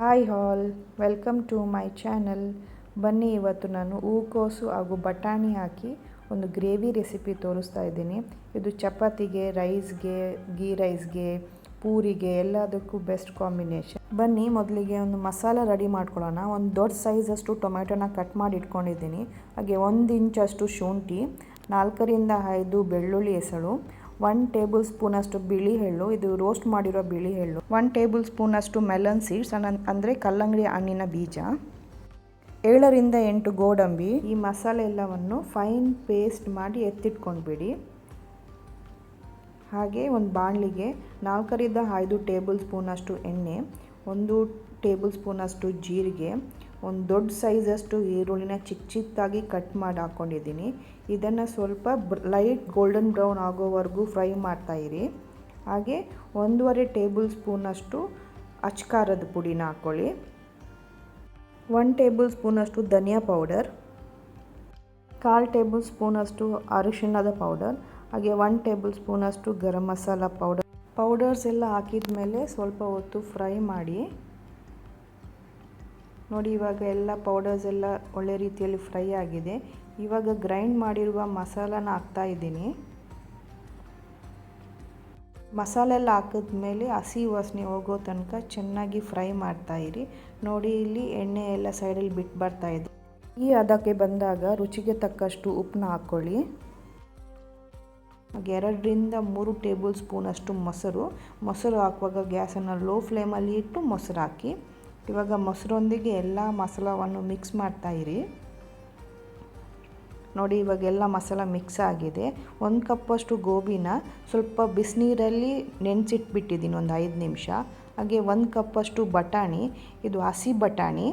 Hi all, welcome to my channel. ಬನ್ನಿ ಇವತ್ತು ನಾನು ಹೂಕೋಸು ಹಾಗೂ ಬಟಾಣಿ ಹಾಕಿ ಒಂದು ಗ್ರೇವಿ ರೆಸಿಪಿ ತೋರಿಸ್ತಾ ಇದ್ದೀನಿ. ಇದು ಚಪಾತಿಗೆ, ರೈಸ್ಗೆ, ಗೀ ರೈಸ್ಗೆ, ಪೂರಿಗೆ, ಎಲ್ಲದಕ್ಕೂ ಬೆಸ್ಟ್ ಕಾಂಬಿನೇಷನ್. ಬನ್ನಿ ಮೊದಲಿಗೆ ಒಂದು ಮಸಾಲ ರೆಡಿ ಮಾಡ್ಕೊಳ್ಳೋಣ. ಒಂದು ದೊಡ್ಡ ಸೈಜಷ್ಟು ಟೊಮೆಟೊನ ಕಟ್ ಮಾಡಿ ಇಟ್ಕೊಂಡಿದ್ದೀನಿ. ಹಾಗೆ ಒಂದು ಇಂಚಷ್ಟು ಶುಂಠಿ, ನಾಲ್ಕರಿಂದ ಐದು ಬೆಳ್ಳುಳ್ಳಿ ಎಸಳು ಒನ್ ಟೇಬಲ್ ಸ್ಪೂನ್ ಅಷ್ಟು ಬಿಳಿ ಎಳ್ಳು, ಇದು ರೋಸ್ಟ್ ಮಾಡಿರೋ ಬಿಳಿ ಎಳ್ಳು. ಒನ್ ಟೇಬಲ್ ಸ್ಪೂನ್ ಅಷ್ಟು ಮೆಲನ್ ಸೀಡ್ಸ್ ಅಂದರೆ ಕಲ್ಲಂಗಡಿ ಹಣ್ಣಿನ ಬೀಜ. ಏಳರಿಂದ ಎಂಟು ಗೋಡಂಬಿ, ಈ ಮಸಾಲೆ ಎಲ್ಲವನ್ನು ಫೈನ್ ಪೇಸ್ಟ್ ಮಾಡಿ ಎತ್ತಿಟ್ಕೊಂಡ್ಬಿಡಿ. ಹಾಗೆ ಒಂದು ಬಾಣಲಿಗೆ ನಾಲ್ಕರಿಂದ ಐದು ಟೇಬಲ್ ಸ್ಪೂನಷ್ಟು ಎಣ್ಣೆ, ಒಂದು ಟೇಬಲ್ ಸ್ಪೂನಷ್ಟು ಜೀರಿಗೆ ಒಂದು ದೊಡ್ಡ ಸೈಜಷ್ಟು ಈರುಳ್ಳಿನ ಚಿಕ್ಕ ಚಿಕ್ಕದಾಗಿ ಕಟ್ ಮಾಡಿ ಹಾಕ್ಕೊಂಡಿದ್ದೀನಿ ಇದನ್ನು ಸ್ವಲ್ಪ ಲೈಟ್ ಗೋಲ್ಡನ್ ಬ್ರೌನ್ ಆಗೋವರೆಗೂ ಫ್ರೈ ಮಾಡ್ತಾಯಿರಿ ಹಾಗೆ ಒಂದೂವರೆ ಟೇಬಲ್ ಸ್ಪೂನಷ್ಟು ಅಚ್ಕಾರದ ಪುಡಿನ ಹಾಕ್ಕೊಳ್ಳಿ ಒನ್ ಟೇಬಲ್ ಸ್ಪೂನಷ್ಟು ಧನಿಯಾ ಪೌಡರ್ ಕಾಲು ಟೇಬಲ್ ಸ್ಪೂನಷ್ಟು ಅರಿಶಿಣದ ಪೌಡರ್ ಹಾಗೆ ಒನ್ ಟೇಬಲ್ ಸ್ಪೂನಷ್ಟು ಗರಂ ಮಸಾಲ ಪೌಡರ್ ಪೌಡರ್ಸ್ ಎಲ್ಲ ಹಾಕಿದ ಮೇಲೆ ಸ್ವಲ್ಪ ಹೊತ್ತು ಫ್ರೈ ಮಾಡಿ. ನೋಡಿ, ಇವಾಗ ಎಲ್ಲ ಪೌಡರ್ಸ್ ಎಲ್ಲ ಒಳ್ಳೆ ರೀತಿಯಲ್ಲಿ ಫ್ರೈ ಆಗಿದೆ. ಇವಾಗ ಗ್ರೈಂಡ್ ಮಾಡಿರುವ ಮಸಾಲಾನ ಹಾಕ್ತಾ ಇದ್ದೀನಿ. ಮಸಾಲೆ ಎಲ್ಲ ಹಾಕಿದ್ಮೇಲೆ ಹಸಿ ವಾಸನೆ ಹೋಗೋ ತನಕ ಚೆನ್ನಾಗಿ ಫ್ರೈ ಮಾಡ್ತಾ ಇರಿ. ನೋಡಿ, ಇಲ್ಲಿ ಎಣ್ಣೆ ಎಲ್ಲ ಸೈಡಲ್ಲಿ ಬಿಟ್ಟು ಬರ್ತಾ ಇದೆ. ಈ ಅದಕ್ಕೆ ಬಂದಾಗ ರುಚಿಗೆ ತಕ್ಕಷ್ಟು ಉಪ್ಪನ್ನ ಹಾಕ್ಕೊಳ್ಳಿ ಎರಡರಿಂದ ಮೂರು ಟೇಬಲ್ ಸ್ಪೂನಷ್ಟು ಮೊಸರು. ಮೊಸರು ಹಾಕುವಾಗ ಗ್ಯಾಸನ್ನು ಲೋ ಫ್ಲೇಮಲ್ಲಿ ಇಟ್ಟು ಮೊಸರು ಹಾಕಿ ಇವಾಗ ಮೊಸರೊಂದಿಗೆ ಎಲ್ಲ ಮಸಾಲವನ್ನು ಮಿಕ್ಸ್ ಮಾಡ್ತಾಯಿರಿ ನೋಡಿ ಇವಾಗೆಲ್ಲ ಮಸಾಲ ಮಿಕ್ಸ್ ಆಗಿದೆ. ಒಂದು ಕಪ್ಪಷ್ಟು ಗೋಬಿನ ಸ್ವಲ್ಪ ಬಿಸಿನೀರಲ್ಲಿ ನೆನೆಸಿಟ್ಬಿಟ್ಟಿದ್ದೀನಿ ಒಂದು ಐದು ನಿಮಿಷ. ಹಾಗೆ ಒಂದು ಕಪ್ಪಷ್ಟು ಬಟಾಣಿ, ಇದು ಹಸಿ ಬಟಾಣಿ.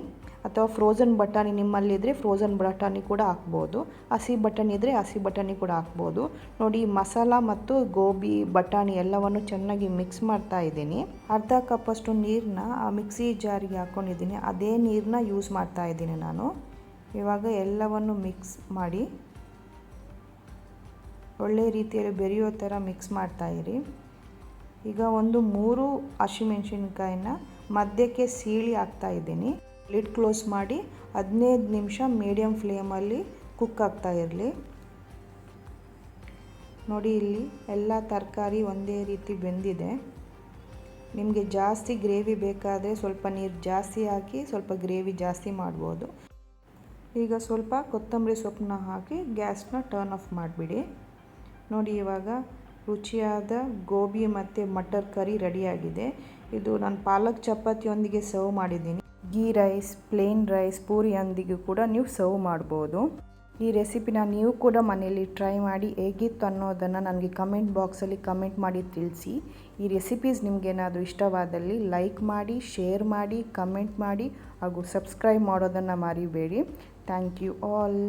ಅಥವಾ ಫ್ರೋಝನ್ ಬಟಾಣಿ ನಿಮ್ಮಲ್ಲಿದ್ದರೆ ಫ್ರೋಝನ್ ಬಟಾಣಿ ಕೂಡ ಹಾಕ್ಬೋದು. ಹಸಿ ಬಟಾಣಿ ಇದ್ದರೆ ಹಸಿ ಬಟಾಣಿ ಕೂಡ ಹಾಕ್ಬೋದು. ನೋಡಿ, ಮಸಾಲ ಮತ್ತು ಗೋಬಿ, ಬಟಾಣಿ ಎಲ್ಲವನ್ನು ಚೆನ್ನಾಗಿ ಮಿಕ್ಸ್ ಮಾಡ್ತಾ ಇದ್ದೀನಿ. ಅರ್ಧ ಕಪ್ಪಷ್ಟು ನೀರನ್ನ ಆ ಮಿಕ್ಸಿ ಜಾರಿಗೆ ಹಾಕ್ಕೊಂಡಿದ್ದೀನಿ ಅದೇ ನೀರನ್ನ ಯೂಸ್ ಮಾಡ್ತಾ ಇದ್ದೀನಿ ನಾನು. ಇವಾಗ ಎಲ್ಲವನ್ನು ಮಿಕ್ಸ್ ಮಾಡಿ ಒಳ್ಳೆ ರೀತಿಯಲ್ಲಿ ಬೆರೆಯೋ ಥರ ಮಿಕ್ಸ್ ಮಾಡ್ತಾಯಿರಿ ಈಗ ಒಂದು ಮೂರು ಹಸಿಮೆಣಸಿನ್ಕಾಯಿನ ಮಧ್ಯಕ್ಕೆ ಸೀಳಿ ಹಾಕ್ತಾ ಇದ್ದೀನಿ. ಲಿಡ್ ಕ್ಲೋಸ್ ಮಾಡಿ ಹದಿನೈದು ನಿಮಿಷ ಮೀಡಿಯಮ್ ಫ್ಲೇಮಲ್ಲಿ ಕುಕ್ ಆಗ್ತಾ ಇರಲಿ. ನೋಡಿ ಇಲ್ಲಿ ಎಲ್ಲ ತರಕಾರಿ ಒಂದೇ ರೀತಿ ಬೆಂದಿದೆ. ನಿಮಗೆ ಜಾಸ್ತಿ ಗ್ರೇವಿ ಬೇಕಾದರೆ ಸ್ವಲ್ಪ ನೀರು ಜಾಸ್ತಿ ಹಾಕಿ ಸ್ವಲ್ಪ ಗ್ರೇವಿ ಜಾಸ್ತಿ ಮಾಡ್ಬೋದು. ಈಗ ಸ್ವಲ್ಪ ಕೊತ್ತಂಬರಿ ಸೊಪ್ಪನ್ನ ಹಾಕಿ ಗ್ಯಾಸ್ನ ಟರ್ನ್ ಆಫ್ ಮಾಡಿಬಿಡಿ. ನೋಡಿ ಇವಾಗ ರುಚಿಯಾದ ಗೋಬಿ ಮತ್ತು ಮಟರ್ ಕರಿ ರೆಡಿಯಾಗಿದೆ ಇದು ನಾನು ಪಾಲಕ್ ಚಪಾತಿಯೊಂದಿಗೆ ಸರ್ವ್ ಮಾಡಿದ್ದೀನಿ. ಗೀ ರೈಸ್, ಪ್ಲೇನ್ ರೈಸ್ ಪೂರಿಯೊಂದಿಗೂ ಕೂಡ ನೀವು ಸರ್ವ್ ಮಾಡ್ಬೋದು. ಈ ರೆಸಿಪಿನ ನೀವು ಕೂಡ ಮನೆಯಲ್ಲಿ ಟ್ರೈ ಮಾಡಿ ಹೇಗಿತ್ತು ಅನ್ನೋದನ್ನು ನನಗೆ ಕಮೆಂಟ್ ಬಾಕ್ಸಲ್ಲಿ ಕಮೆಂಟ್ ಮಾಡಿ ತಿಳಿಸಿ. ಈ ರೆಸಿಪೀಸ್ ನಿಮಗೇನಾದರೂ ಇಷ್ಟವಾದಲ್ಲಿ ಲೈಕ್ ಮಾಡಿ, ಶೇರ್ ಮಾಡಿ, ಕಮೆಂಟ್ ಮಾಡಿ ಹಾಗೂ ಸಬ್ಸ್ಕ್ರೈಬ್ ಮಾಡೋದನ್ನು ಮರಿಬೇಡಿ. Thank you all.